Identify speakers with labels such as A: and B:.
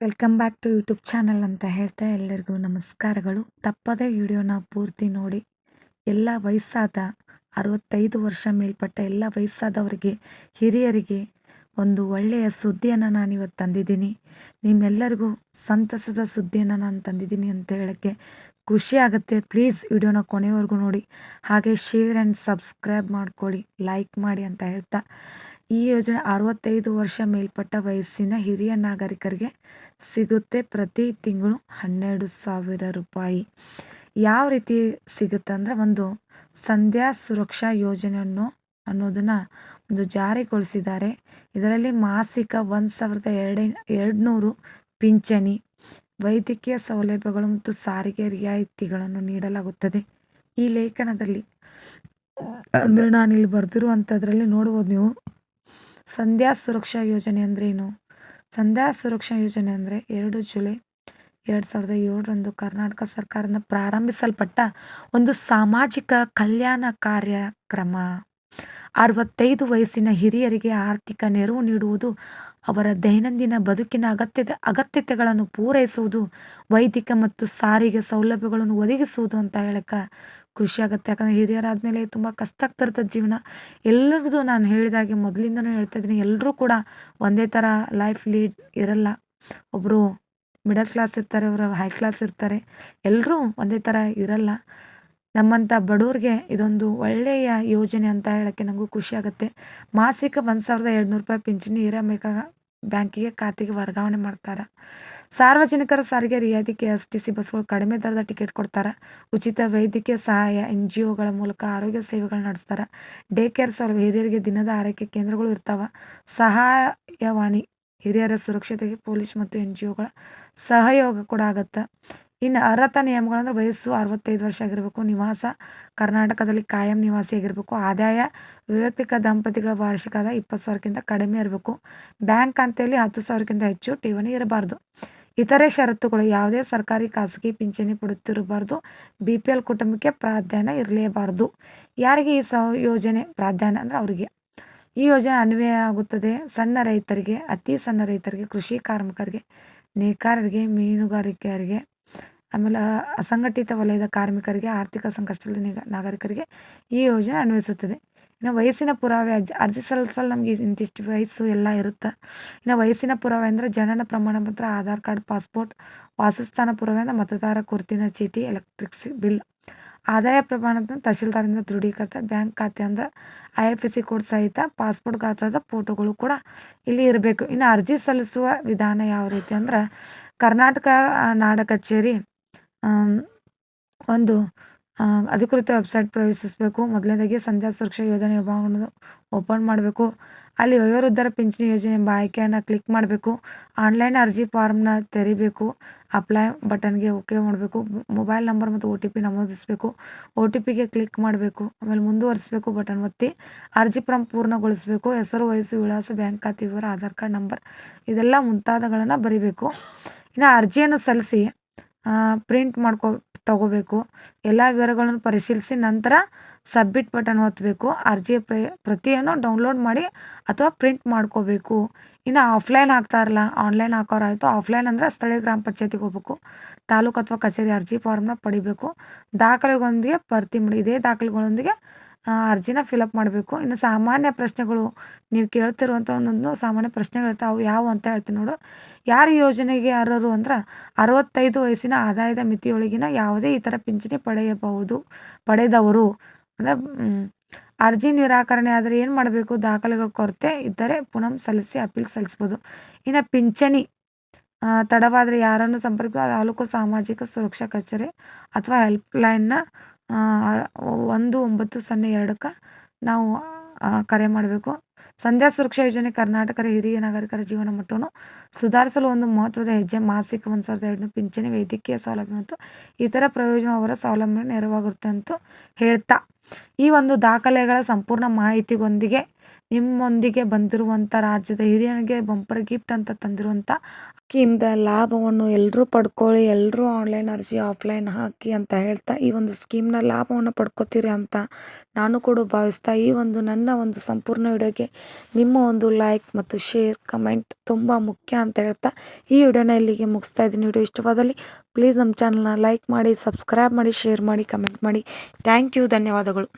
A: Welcome back to YouTube channel ಅಂತ ಹೇಳ್ತಾ ಎಲ್ಲರಿಗೂ ನಮಸ್ಕಾರಗಳು. ತಪ್ಪದೇ ವಿಡಿಯೋನ ಪೂರ್ತಿ ನೋಡಿ. ಎಲ್ಲ ವಯಸ್ಸಾದ ಅರವತ್ತೈದು ವರ್ಷ ಮೇಲ್ಪಟ್ಟ ಎಲ್ಲ ವಯಸ್ಸಾದವರಿಗೆ, ಹಿರಿಯರಿಗೆ ಒಂದು ಒಳ್ಳೆಯ ಸುದ್ದಿಯನ್ನು ನಾನು ಇವತ್ತು ತಂದಿದ್ದೀನಿ. ನಿಮ್ಮೆಲ್ಲರಿಗೂ ಸಂತಸದ ಸುದ್ದಿಯನ್ನು ನಾನು ತಂದಿದ್ದೀನಿ ಅಂತ ಹೇಳೋಕ್ಕೆ ಖುಷಿ ಆಗುತ್ತೆ. ಪ್ಲೀಸ್ ವಿಡಿಯೋನ ಕೊನೆವರೆಗೂ ನೋಡಿ. ಹಾಗೆ ಶೇರ್ ಆ್ಯಂಡ್ ಸಬ್ಸ್ಕ್ರೈಬ್ ಮಾಡ್ಕೊಳ್ಳಿ. ಲೈಕ್ ಮಾಡಿ ಅಂತ ಹೇಳ್ತಾ. ಈ ಯೋಜನೆ ಅರವತ್ತೈದು ವರ್ಷ ಮೇಲ್ಪಟ್ಟ ವಯಸ್ಸಿನ ಹಿರಿಯ ನಾಗರಿಕರಿಗೆ ಸಿಗುತ್ತೆ ಪ್ರತಿ ತಿಂಗಳು ಹನ್ನೆರಡು ಸಾವಿರ ರೂಪಾಯಿ. ಯಾವ ರೀತಿ ಸಿಗುತ್ತೆ ಅಂದರೆ ಒಂದು ಸಂಧ್ಯಾ ಸುರಕ್ಷಾ ಯೋಜನೆಯನ್ನು ಅನ್ನೋದನ್ನು ಒಂದು ಜಾರಿಗೊಳಿಸಿದ್ದಾರೆ. ಇದರಲ್ಲಿ ಮಾಸಿಕ ಒಂದು ಸಾವಿರದ ಎರಡು ಎರಡುನೂರು ಪಿಂಚಣಿ ವೈದ್ಯಕೀಯ ಸೌಲಭ್ಯಗಳು ಮತ್ತು ಸಾರಿಗೆ ರಿಯಾಯಿತಿಗಳನ್ನು ನೀಡಲಾಗುತ್ತದೆ. ಈ ಲೇಖನದಲ್ಲಿ ಅಂದರೆ ನಾನು ಇಲ್ಲಿ ಬರೆದಿರುವಂಥದ್ರಲ್ಲಿ ನೋಡ್ಬೋದು ನೀವು. ಸಂಧ್ಯಾ ಸುರಕ್ಷಾ ಯೋಜನೆ ಅಂದ್ರೇನು ಸಂಧ್ಯಾ ಸುರಕ್ಷಾ ಯೋಜನೆ ಅಂದರೆ ಎರಡು ಜುಲೈ ಎರಡು ಸಾವಿರದ ಏಳರಂದು ಕರ್ನಾಟಕ ಸರ್ಕಾರದಿಂದ ಪ್ರಾರಂಭಿಸಲ್ಪಟ್ಟ ಒಂದು ಸಾಮಾಜಿಕ ಕಲ್ಯಾಣ ಕಾರ್ಯಕ್ರಮ. ಅರವತ್ತೈದು ವಯಸ್ಸಿನ ಹಿರಿಯರಿಗೆ ಆರ್ಥಿಕ ನೆರವು ನೀಡುವುದು ಅವರ ದೈನಂದಿನ ಬದುಕಿನ ಅಗತ್ಯದ ಅಗತ್ಯತೆಗಳನ್ನು ಪೂರೈಸುವುದು, ವೈದಿಕ ಮತ್ತು ಸಾರಿಗೆ ಸೌಲಭ್ಯಗಳನ್ನು ಒದಗಿಸುವುದು ಅಂತ ಹೇಳಕ್ಕೆ ಖುಷಿ ಆಗುತ್ತೆ ಯಾಕಂದರೆ ಹಿರಿಯರಾದಮೇಲೆ ತುಂಬ ಕಷ್ಟ ಆಗ್ತಿರ್ತದೆ ಜೀವನ. ಎಲ್ಲರದು ನಾನು ಹೇಳಿದಾಗೆ ಮೊದಲಿಂದನೂ ಹೇಳ್ತಾ ಇದ್ದೀನಿ. ಎಲ್ಲರೂ ಕೂಡ ಒಂದೇ ಥರ ಲೈಫ್ ಲೀಡ್ ಇರಲ್ಲ. ಒಬ್ಬರು ಮಿಡಲ್ ಕ್ಲಾಸ್ ಇರ್ತಾರೆ ಒಬ್ಬರು ಹೈ ಕ್ಲಾಸ್ ಇರ್ತಾರೆ. ಎಲ್ಲರೂ ಒಂದೇ ಥರ ಇರಲ್ಲ. ನಮ್ಮಂಥ ಬಡವ್ರಿಗೆ ಇದೊಂದು ಒಳ್ಳೆಯ ಯೋಜನೆ ಅಂತ ಹೇಳೋಕ್ಕೆ ನನಗೂ ಖುಷಿ ಆಗುತ್ತೆ. ಮಾಸಿಕ ಒಂದು ಸಾವಿರದ ಎರಡು ರೂಪಾಯಿ ಪಿಂಚಣಿ ಇರಬೇಕಾಗ ಬ್ಯಾಂಕಿಗೆ ಖಾತೆಗೆ ವರ್ಗಾವಣೆ ಮಾಡ್ತಾರೆ. ಸಾರ್ವಜನಿಕರ ಸಾರಿಗೆ ರಿಯಾಯಿತಿ ಕೆ ಎಸ್ ಟಿ ಸಿ ಬಸ್ಗಳು ಕಡಿಮೆ ದರದ ಟಿಕೆಟ್ ಕೊಡ್ತಾರೆ. ಉಚಿತ ವೈದ್ಯಕೀಯ ಸಹಾಯ, ಎನ್ ಜಿ ಒಗಳ ಮೂಲಕ ಆರೋಗ್ಯ ಸೇವೆಗಳು ನಡೆಸ್ತಾರೆ. ಡೇ ಕೇರ್ ಸೌಲಭ್ಯ ಹಿರಿಯರಿಗೆ ದಿನದ ಆರೈಕೆ ಕೇಂದ್ರಗಳು ಇರ್ತಾವೆ. ಸಹಾಯವಾಣಿ ಹಿರಿಯರ ಸುರಕ್ಷತೆಗೆ ಪೊಲೀಸ್ ಮತ್ತು ಎನ್ ಜಿ ಒಗಳ ಸಹಯೋಗ ಕೂಡ ಆಗುತ್ತೆ. ಇನ್ನು ಅರ್ಹತಾ ನಿಯಮಗಳಂದ್ರೆ ವಯಸ್ಸು ಅರವತ್ತೈದು ವರ್ಷ ಆಗಿರಬೇಕು, ನಿವಾಸ ಕರ್ನಾಟಕದಲ್ಲಿ ಕಾಯಂ ನಿವಾಸಿ ಆಗಿರಬೇಕು, ಆದಾಯ ವೈಯಕ್ತಿಕ ದಂಪತಿಗಳ ವಾರ್ಷಿಕ ಆದಾಯ ಇಪ್ಪತ್ತು ಸಾವಿರಕ್ಕಿಂತ ಕಡಿಮೆ ಇರಬೇಕು. ಬ್ಯಾಂಕ್ ಖಾತೆಯಲ್ಲಿ ಹತ್ತು ಸಾವಿರಕ್ಕಿಂತ ಹೆಚ್ಚು ಠೇವಣಿ ಇರಬಾರ್ದು. ಇತರೆ ಷರತ್ತುಗಳು ಯಾವುದೇ ಸರ್ಕಾರಿ, ಖಾಸಗಿ ಪಿಂಚಣಿ ಪಡುತ್ತಿರಬಾರ್ದು ಬಿ ಪಿ ಎಲ್ ಕುಟುಂಬಕ್ಕೆ ಪ್ರಾಧಾನ್ಯ ಇರಲೇಬಾರ್ದು. ಯಾರಿಗೆ ಈ ಸ ಯೋಜನೆ ಪ್ರಾಧಾನ್ಯ ಅಂದರೆ ಅವರಿಗೆ. ಈ ಯೋಜನೆ ಅನ್ವಯ ಆಗುತ್ತದೆ ಸಣ್ಣ ರೈತರಿಗೆ, ಅತಿ ಸಣ್ಣ ರೈತರಿಗೆ, ಕೃಷಿ ಕಾರ್ಮಿಕರಿಗೆ, ನೇಕಾರರಿಗೆ, ಮೀನುಗಾರಿಕೆಯರಿಗೆ. ಆಮೇಲೆ ಅಸಂಘಟಿತ ವಲಯದ ಕಾರ್ಮಿಕರಿಗೆ ಆರ್ಥಿಕ ಸಂಕಷ್ಟದ ನಾಗರಿಕರಿಗೆ ಈ ಯೋಜನೆ ಅನ್ವಯಿಸುತ್ತದೆ. ಇನ್ನು ವಯಸ್ಸಿನ ಪುರಾವೆ ಅರ್ಜಿ ಅರ್ಜಿ ಸಲ್ಲಿಸಲು ನಮಗೆ ಇಂತಿಷ್ಟು ವಯಸ್ಸು ಎಲ್ಲ ಇರುತ್ತೆ. ಇನ್ನು ವಯಸ್ಸಿನ ಪುರಾವೆ ಅಂದರೆ ಜನನ ಪ್ರಮಾಣ ಪತ್ರ, ಆಧಾರ್ ಕಾರ್ಡ್, ಪಾಸ್ಪೋರ್ಟ್, ವಾಸಸ್ಥಾನ ಪುರಾವೆ ಅಂದರೆ ಮತದಾರ ಗುರುತಿನ ಚೀಟಿ, ಎಲೆಕ್ಟ್ರಿಕ್ಸಿ ಬಿಲ್. ಆದಾಯ ಪ್ರಮಾಣದ ತಹಶೀಲ್ದಾರಿಂದ ದೃಢೀಕೃತ ಬ್ಯಾಂಕ್ ಖಾತೆ ಅಂದ್ರೆ ಐ ಎಫ್ ಸಿ ಕೋಡ್ ಸಹಿತ ಪಾಸ್ಪೋರ್ಟ್ ಖಾತಾದ ಫೋಟೋಗಳು ಕೂಡ ಇಲ್ಲಿ ಇರಬೇಕು. ಇನ್ನು ಅರ್ಜಿ ಸಲ್ಲಿಸುವ ವಿಧಾನ ಯಾವ ರೀತಿ ಅಂದ್ರೆ ಕರ್ನಾಟಕ ನಾಡ ಕಚೇರಿ ಒಂದು ಅಧಿಕೃತ ವೆಬ್ಸೈಟ್ ಪ್ರವೇಶಿಸಬೇಕು. ಮೊದಲನೇದಾಗಿ ಸಂಧ್ಯಾ ಸುರಕ್ಷಾ ಯೋಜನೆ ವಿಭಾಗವನ್ನು ಓಪನ್ ಮಾಡಬೇಕು. ಅಲ್ಲಿ ವಯೋವೃದ್ಧರ ಪಿಂಚಣಿ ಯೋಜನೆ ಎಂಬ ಆಯ್ಕೆಯನ್ನು ಕ್ಲಿಕ್ ಮಾಡಬೇಕು. ಆನ್ಲೈನ್ ಅರ್ಜಿ ಫಾರ್ಮ್ನ ತೆರಿಬೇಕು. ಅಪ್ಲೈ ಬಟನ್ಗೆ ಓಕೆ ಮಾಡಬೇಕು. ಮೊಬೈಲ್ ನಂಬರ್ ಮತ್ತು ಒ ಟಿ ಪಿ ನಮೂದಿಸಬೇಕು. ಒ ಟಿ ಪಿಗೆ ಕ್ಲಿಕ್ ಮಾಡಬೇಕು. ಆಮೇಲೆ ಮುಂದುವರಿಸಬೇಕು ಬಟನ್ ಒತ್ತಿ. ಅರ್ಜಿ ಫಾರ್ಮ್ ಪೂರ್ಣಗೊಳಿಸಬೇಕು. ಹೆಸರು, ವಯಸ್ಸು, ವಿಳಾಸ, ಬ್ಯಾಂಕ್ ಖಾತೆ ವಿವರ, ಆಧಾರ್ ಕಾರ್ಡ್ ನಂಬರ್ ಇದೆಲ್ಲ ಮುಂತಾದಗಳನ್ನು ಬರೀಬೇಕು. ಇನ್ನು ಅರ್ಜಿಯನ್ನು ಸಲ್ಲಿಸಿ ಪ್ರಿಂಟ್ ಮಾಡ್ಕೊ, ತಗೋಬೇಕು. ಎಲ್ಲ ವಿವರಗಳನ್ನು ಪರಿಶೀಲಿಸಿ ನಂತರ ಸಬ್ಮಿಟ್ ಬಟನ್ ಒತ್ತಬೇಕು ಅರ್ಜಿ ಪ್ರತಿಯನ್ನು ಡೌನ್ಲೋಡ್ ಮಾಡಿ ಅಥವಾ ಪ್ರಿಂಟ್ ಮಾಡ್ಕೋಬೇಕು. ಇನ್ನು ಆಫ್ಲೈನ್ ಹಾಕ್ತಾರಲ್ಲ ಆನ್ಲೈನ್ ಹಾಕೋರಾಯಿತು. ಆಫ್ಲೈನ್ ಅಂದರೆ ಸ್ಥಳೀಯ ಗ್ರಾಮ ಪಂಚಾಯತಿಗೆ ಹೋಗ್ಬೇಕು. ತಾಲೂಕು ಅಥವಾ ಕಚೇರಿ ಅರ್ಜಿ ಫಾರ್ಮ್ನ ಪಡಿಬೇಕು. ದಾಖಲೆಗಳೊಂದಿಗೆ ಭರ್ತಿ ಮಾಡಿ. ಇದೇ ದಾಖಲೆಗಳೊಂದಿಗೆ ಅರ್ಜಿನ ಫಿಲಪ್ ಮಾಡಬೇಕು. ಇನ್ನು ಸಾಮಾನ್ಯ ಪ್ರಶ್ನೆಗಳು ನೀವು ಕೇಳ್ತಿರುವಂಥ ಒಂದೊಂದು ಸಾಮಾನ್ಯ ಪ್ರಶ್ನೆಗಳಿರ್ತಾವೆ ಅವು ಯಾವುವು ಅಂತ ಹೇಳ್ತೀನಿ ನೋಡು. ಯಾರು ಯೋಜನೆಗೆ ಅರ್ಹರು ಅಂದ್ರೆ ಅರವತ್ತೈದು ವಯಸ್ಸಿನ ಆದಾಯದ ಮಿತಿಯೊಳಗಿನ ಯಾವುದೇ ಇತರ ಪಿಂಚಣಿ ಪಡೆಯಬಹುದು, ಪಡೆದವರು. ಅಂದರೆ ಅರ್ಜಿ ನಿರಾಕರಣೆ ಆದರೆ ಏನು ಮಾಡಬೇಕು? ದಾಖಲೆಗಳ ಕೊರತೆ ಇದ್ದರೆ ಪುನಃ ಸಲ್ಲಿಸಿ ಅಪೀಲ್ ಸಲ್ಲಿಸ್ಬೋದು ಇನ್ನು ಪಿಂಚಣಿ ತಡವಾದರೆ ಯಾರನ್ನು ಸಂಪರ್ಕ ತಾಲೂಕು ಸಾಮಾಜಿಕ ಸುರಕ್ಷಾ ಕಚೇರಿ ಅಥವಾ ಹೆಲ್ಪ್ಲೈನ್ನ ಒಂದು, ಒಂಬತ್ತು, ಸೊನ್ನೆ ಎರಡಕ್ಕೆ ನಾವು ಕರೆ ಮಾಡಬೇಕು. ಸಂಧ್ಯಾ ಸುರಕ್ಷಾ ಯೋಜನೆ ಕರ್ನಾಟಕದ ಹಿರಿಯ ನಾಗರಿಕರ ಜೀವನ ಮಟ್ಟವನ್ನು ಸುಧಾರಿಸಲು ಒಂದು ಮಹತ್ವದ ಹೆಜ್ಜೆ. ಮಾಸಿಕ ಒಂದು ಸಾವಿರದ ಎರಡನೇ ಪಿಂಚಣಿ, ವೈದ್ಯಕೀಯ ಸೌಲಭ್ಯ ಮತ್ತು ಇತರ ಪ್ರಯೋಜನ ಅವರ ಸೌಲಭ್ಯ ನೆರವಾಗುತ್ತೆ ಅಂತ ಹೇಳ್ತಾ. ಈ ಒಂದು ದಾಖಲೆಗಳ ಸಂಪೂರ್ಣ ಮಾಹಿತಿಗೊಂದಿಗೆ ನಿಮ್ಮೊಂದಿಗೆ ಬಂದಿರುವಂಥ ರಾಜ್ಯದ ಹಿರಿಯನಿಗೆ ಬಂಪರ್ ಗಿಫ್ಟ್ ಅಂತ ತಂದಿರುವಂಥ ಸ್ಕೀಮ್ದ ಲಾಭವನ್ನು ಎಲ್ಲರೂ ಪಡ್ಕೊಳ್ಳಿ ಎಲ್ಲರೂ ಆನ್ಲೈನ್ ಅರ್ಜಿ ಆಫ್ಲೈನ್ ಹಾಕಿ ಅಂತ ಹೇಳ್ತಾ ಈ ಒಂದು ಸ್ಕೀಮ್ನ ಲಾಭವನ್ನು ಪಡ್ಕೋತೀರಿ ಅಂತ ನಾನು ಕೂಡ ಭಾವಿಸ್ತಾ ಈ ಒಂದು ನನ್ನ ಒಂದು ಸಂಪೂರ್ಣ ವಿಡಿಯೋಗೆ ನಿಮ್ಮ ಒಂದು ಲೈಕ್ ಮತ್ತು ಶೇರ್ ಕಮೆಂಟ್ ತುಂಬ ಮುಖ್ಯ ಅಂತ ಹೇಳ್ತಾ ಈ ವಿಡಿಯೋನ ಇಲ್ಲಿಗೆ ಮುಗಿಸ್ತಾ ಇದ್ದೀನಿ. ವಿಡಿಯೋ ಇಷ್ಟವಾದಲ್ಲಿ ಪ್ಲೀಸ್ ನಮ್ಮ ಚಾನಲ್ನ ಲೈಕ್ ಮಾಡಿ ಸಬ್ಸ್ಕ್ರೈಬ್ ಮಾಡಿ ಶೇರ್ ಮಾಡಿ ಕಮೆಂಟ್ ಮಾಡಿ. ಥ್ಯಾಂಕ್ ಯು ಧನ್ಯವಾದಗಳು.